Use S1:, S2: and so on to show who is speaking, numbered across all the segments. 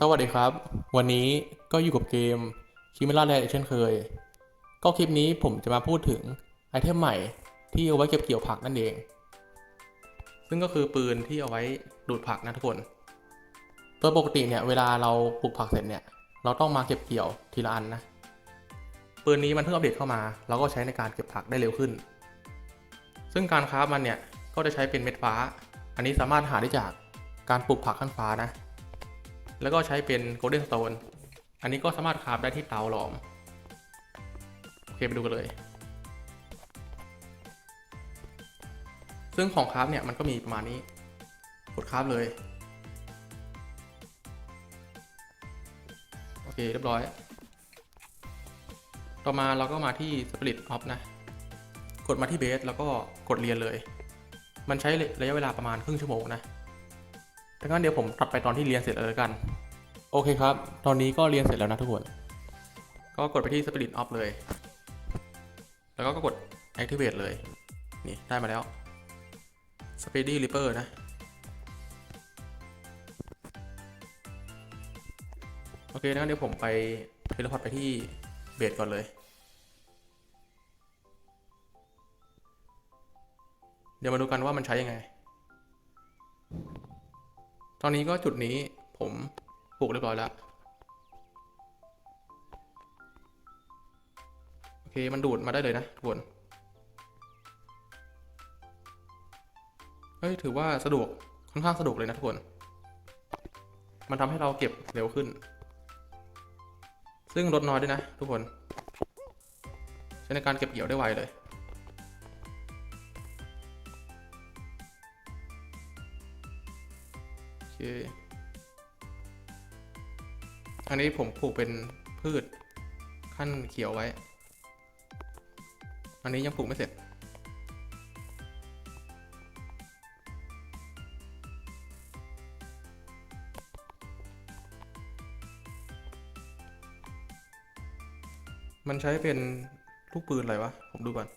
S1: สวัสดีครับ วันนี้ก็อยู่กับเกมคิมิล่าแลนเช่นเคย ก็คลิปนี้ผมจะมาพูดถึงไอเทมใหม่ที่เอาไว้เก็บเกี่ยวผักนั่นเอง ซึ่งก็คือปืนที่เอาไว้ดูดผักนะทุกคนโดยปกติเนี่ยเวลาเราปลูกผักเสร็จเนี่ย เราต้องมาเก็บเกี่ยวทีละอันนะ ปืนนี้มันเพิ่งอัปเดตเข้ามา เราก็ใช้ในการเก็บผักได้เร็วขึ้น ซึ่งการคราฟมันเนี่ยก็จะใช้เป็นเม็ดฟ้า อันนี้สามารถหาได้จากการปลูกผักขั้นฟ้านะ แล้วก็ใช้เป็น Golden Stone อันนี้ก็สามารถคราฟได้ที่เตาหลอม โอเคไปดูกันเลย ซึ่งของคราฟเนี่ยมันก็มีประมาณนี้ กดคราฟเลย โอเคเรียบร้อย ต่อมาเราก็มาที่ Split of นะ กดมาที่เบสแล้วก็กดเรียนเลย มันใช้ระยะเวลาประมาณครึ่งชั่วโมงนะถ้างั้นเดี๋ยวผมตัดไปตอนที่เรียนเสร็จเลยแล้วกัน โอเคครับ ตอนนี้ก็เรียนเสร็จแล้วนะทุกคน ก็กดไปที่ Spirit Off เลย แล้วก็กด Activate เลย นี่ได้มาแล้ว Speedy Reaper นะ โอเคนะเดี๋ยวผมไปเทเลพอร์ตไปที่เบสก่อนเลย เดี๋ยวมาดูกันว่ามันใช้ยังไง ตอนนี้ก็จุดนี้ผม ลูกเรียบร้อยแล้ว โอเค มันดูดมาได้เลยนะทุกคนเฮ้ย ถือว่าสะดวก ค่อนข้างสะดวกเลยนะทุกคน มันทำให้เราเก็บเร็วขึ้น ซึ่งลดน้อยด้วยนะ ทุกคน ใช้ในการเก็บเกี่ยวได้ไวเลยโอเค อันนี้ผมปลูกเป็นพืชขั้นเขียวไว้ อันนี้ยังปลูกไม่เสร็จ มันใช้เป็นลูกปืนอะไรวะ ผมดูก่อน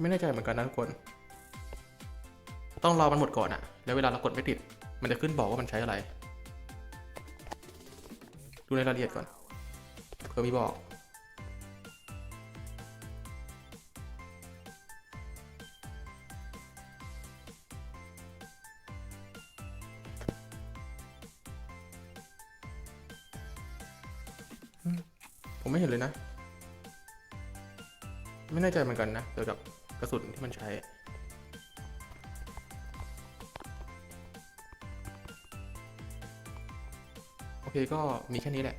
S1: ไม่แน่ใจเหมือนกันนะทุกคน ต้องรอมันหมดก่อนอะแล้วเวลาเรากดไม่ติด มันจะขึ้นบอกว่ามันใช้อะไร ดูในรายละเอียดก่อนเผื่อมีบอก ผมไม่เห็นเลยนะ ไม่แน่ใจเหมือนกันนะเกี่ยวกับกระสุนที่มันใช้ โอเคก็มีแค่นี้แหละ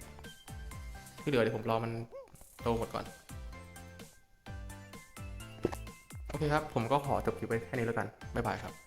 S1: ที่เหลือเดี๋ยวผมรอมันโตหมดก่อน โอเคครับ ผมก็ขอจบคลิปไว้แค่นี้แล้วกัน บ๊ายบายครับ